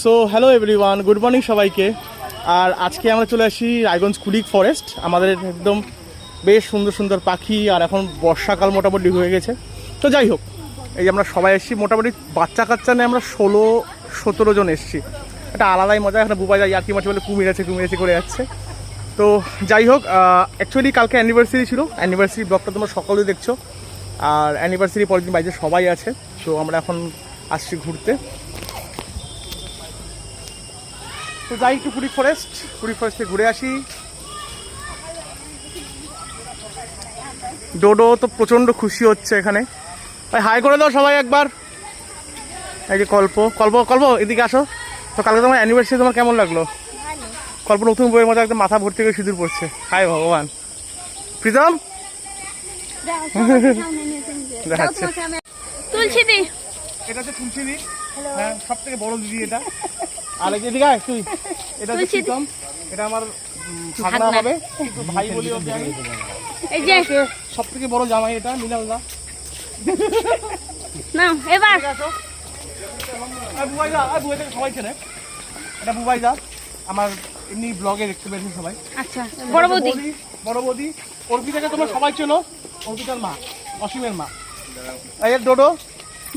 So hello everyone good morning সবাইকে। আর আজকে আমরা চলে আসি রায়গঞ্জ কুলিক ফরেস্ট আমাদের একদম বেশ সুন্দর সুন্দর পাখি, আর এখন বর্ষাকাল মোটামুটি হয়ে গেছে। তো যাই হোক, এই আমরা সবাই এসেছি, মোটামুটি বাচ্চা কাচ্চা নিয়ে আমরা ষোলো, সতেরো জন এসেছি। একটা আলাদাই মজা, এখানে বুবাই যায়, ইয়ার্কি মাছ বলে কুমির আছে কুমির আছে করে যাচ্ছে। তো যাই হোক অ্যাকচুয়ালি কালকে অ্যানিভার্সারি ছিল অ্যানিভার্সারি ব্লগটা তোমরা সকলেই দেখছ। আর অ্যানিভার্সারি পরের দিন বাড়িতে সবাই আছে, তো আমরা এখন আসছি ঘুরতে। তো যাই একটু পুরী ফরেস্ট পুরী ফরেস্টে ঘুরে আসি। ডোডো তো প্রচণ্ড খুশি হচ্ছে এখানে। ভাই হাই করে দাও সবাই একবার। এই যে কল্প কল্প কল্প এদিকে আসো। তো কালকে তোমার অ্যানিভার্সারি তোমার কেমন লাগল? কল্প নতুন বইয়ের মধ্যে একদম মাথা ভর্তি করে সিঁদুর পড়ছে। হাই ভগবান। প্রীতম? দেখাচ্ছে। তুলছি দি। এটা হচ্ছে তুলসী দি। হ্যাঁ সব থেকে বড় দিদি এটা। আর এদিকে আয় তুই? এটা হচ্ছে। প্রীতম এটা আমার ভাগনা। হবে কিন্তু ভাই বলি ওকে আমি। এই যে। সব থেকে বড় জামাই এটা মিলাল দা না এবার। বুবাই দা বুবাই থেকে সবাই চেনে। এটা বুবাই দা আমার এমনি ব্লগে দেখতে পেয়েছেন সবাই। আচ্ছা বড় বৌদি। বড় বৌদি অর্পিতাকে তোমরা সবাই চেনো। অর্পিতার মা অসীমের মা। এই ডোডো।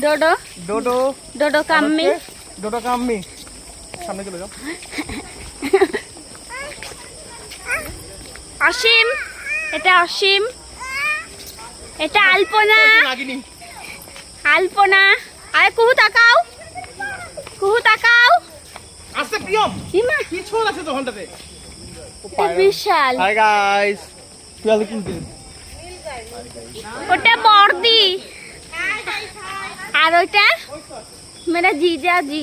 ডোডো। ডোডো। ডোডো কাম্মি। ডোডো কাম্মি। সামনে চলে যাও। অসীম এটা অসীম। এটা আলপনা। আলপনা। আরে কুহু তাকাও। কুহু তাকাও। আসতে প্রিয়ম। হিমা। কি ছোল আছে তো ঘন্টাতে? বিশাল। হাই গাইস তুই আজ কিন্তু ওটা বর্দি। আর ওটা মেরা জিজা জি।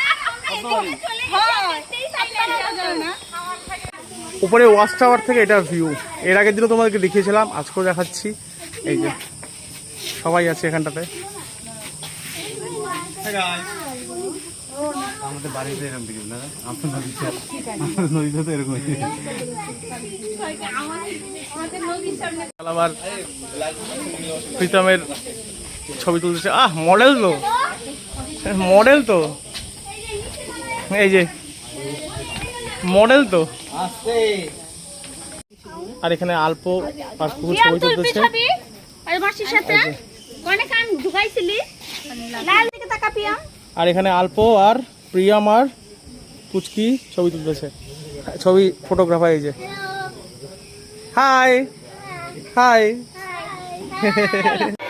উপরে ওয়াচ টাওয়ার থেকে এটা ভিউ। এর আগের দিনও তোমাদেরকে দেখিয়েছিলাম আজকেও দেখাচ্ছি। এই যে সবাই আছে এখানটাতে। আমাদের বাড়িতে এরকম ভিডিও না আপনার নদীতে আপনার নদীতে তো এরকম আবার প্রীতমের ছবি তুলতেছে। আহ মডেল তো। মডেল তো। এই যে মডেল তো। আর এখানে আল্প আর কুকুর ছবি তুলতেছে। আর মাসির সাথে কোনে কান ঢুকাইছিলি? লাল দিকে তাকা প্রিয়াম আর এখানে আল্প আর প্রিয়াম আর পুচকি ছবি তুলতেছে। ছবি ফটোগ্রাফার এই যে। হাই হাই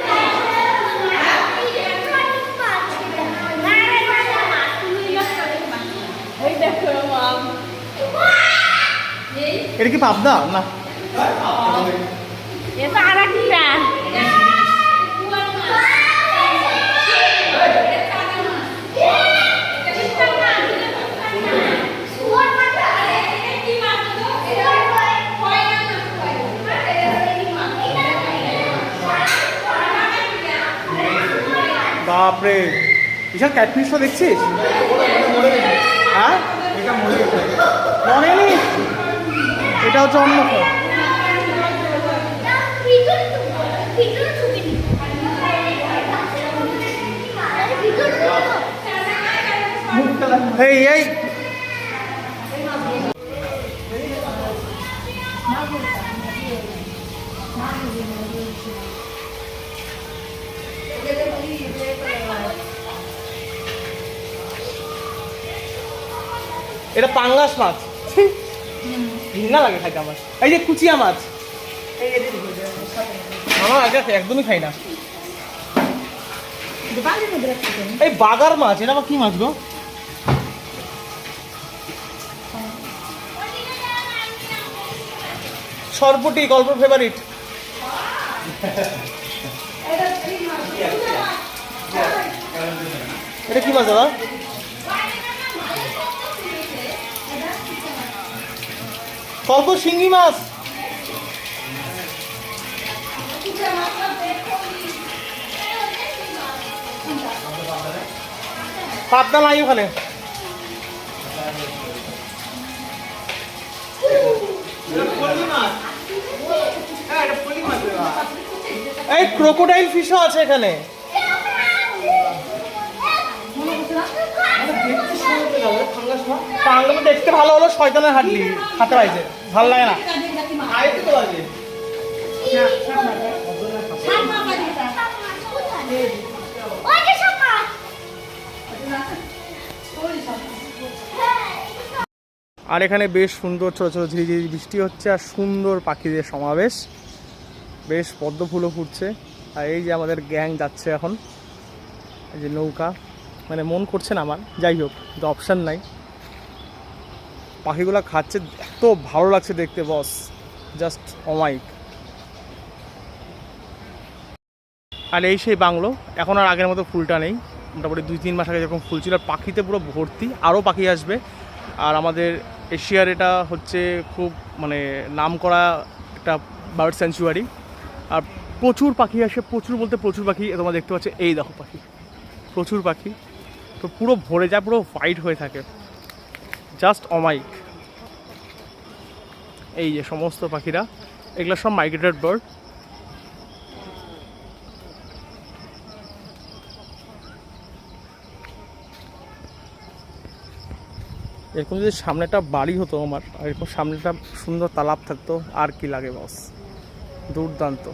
এটা কি পাবদা? না। বাপরে। বিশাল ক্যাটফিশও দেখছিস হ্যাঁ মরেনি এটা হচ্ছে অন্য ফোন এই এই। এটা পাঙ্গাস মাছ। ঘৃণা লাগে খাইতে আমার। এই যে কুচিয়া মাছ। আমার আগে একদমই খাই না। এই বাগার মাছ, এটা আবার কি মাছ গো? সরপুটি, গল্প ফেভারিট এটা কি মাছ দাদা স্বল্প শিঙ্গি মাছ। পাবদা নাই ওখানে। এই ক্রোকোডাইল ফিশও আছে এখানে। পাঙ্গালো দেখতে ভালো হলো, শয়তানের হাড্ডি হাতে পাইছে ভালো লাগে না। আর এখানে বেশ সুন্দর ছোটো ছোটো ঝিরিঝিরি বৃষ্টি হচ্ছে আর সুন্দর পাখিদের সমাবেশ। বেশ পদ্ম ফুলও ফুটছে। আর এই যে আমাদের গ্যাং যাচ্ছে এখন। এই যে নৌকা। মানে মন করছে না আমার। যাই হোক অপশান নাই। পাখিগুলো খাচ্ছে, এত ভালো লাগছে দেখতে, বস। জাস্ট অমাইক আর এই সেই বাংলো, এখন আর আগের মতো ফুলটা নেই। মোটামুটি দুই তিন মাস আগে যেরকম ফুল ছিল, আর পাখিতে পুরো ভর্তি, আরও পাখি আসবে। আর আমাদের এশিয়ার এটা হচ্ছে খুব মানে নাম করা একটা বার্ড স্যাঞ্চুয়ারি। আর প্রচুর পাখি আসে, প্রচুর বলতে প্রচুর পাখি তোমরা দেখতে পাচ্ছ, এই দেখো পাখি। প্রচুর পাখি। তো পুরো ভরে যায়, পুরো হোয়াইট হয়ে থাকে। জাস্ট অমাইক এই যে সমস্ত পাখিরা, এগুলো সব মাইগ্রেটেড বার্ড এরকম যদি সামনে একটা বাড়ি হতো আমার, আর এরকম সামনে একটা সুন্দর তালাব থাকতো, আর কি লাগে বস দুর্দান্ত।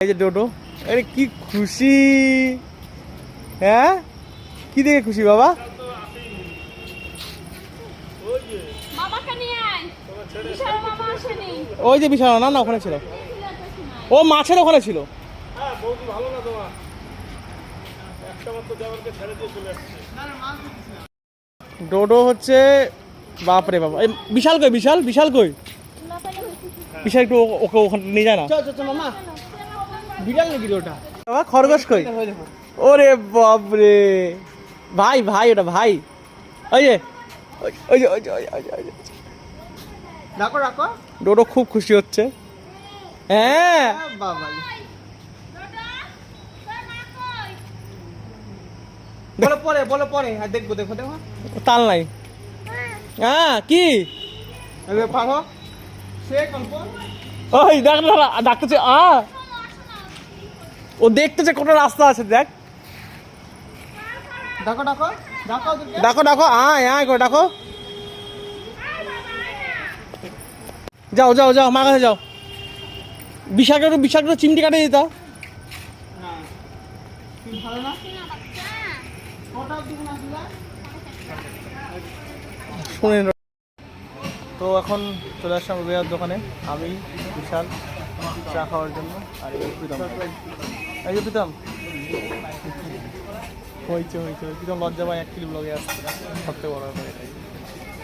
এই যে ডোডো, আরে কি খুশি! হ্যাঁ? কি দেখে খুশি বাবা মামাকে নিয়ে আয় বিশাল মামা আসেনি ওই যে বিশাল না না ওখানে ছিল। ও মাছের ওখানে ছিল। ডোডো হচ্ছে বাপরে বাবা। এই বিশাল কই বিশাল বিশাল কই? বিশাল একটু ওকে ওখানে নিয়ে যায় না? বিড়াল নাকি ওটা বাবা খরগোশ কই? ওরে বাপরে। ভাই ভাই ওটা ভাই। ওই যে ওই- ওই যে ওই যে ওই যে, ডাকো ডাকো ডোডো খুব খুশি হচ্ছে। হ্যাঁ। বাবা বলো পরে বলো পরে। আর দেখব দেখো দেখো। তাল নাই। হ্যাঁ কি? এবার পারো। সে গল্প। ওই দেখ না না, ডাকতেছে আ। ও দেখতেছে কোন রাস্তা আছে দেখ। ডাকো ডাকো। ডাকো ওদেরকে। ডাকো ডাকো আয় আয় করে ডাকো। যাও যাও যাও মা কাছে যাও। বিশাখটা একটু বিশাখটা চিমটি কাটে দিত। শুনে তো এখন চলে আসলাম রুবেয়ার দোকানে। আমি, বিশাল, চা খাওয়ার জন্য। আর এই প্রীতম এই যে প্রীতম। হয়েছে হয়েছে প্রীতম লজ্জা পায় অ্যাক্চুয়ালি ব্লগে আসছে। সবথেকে বড় ব্যাপার এটাই।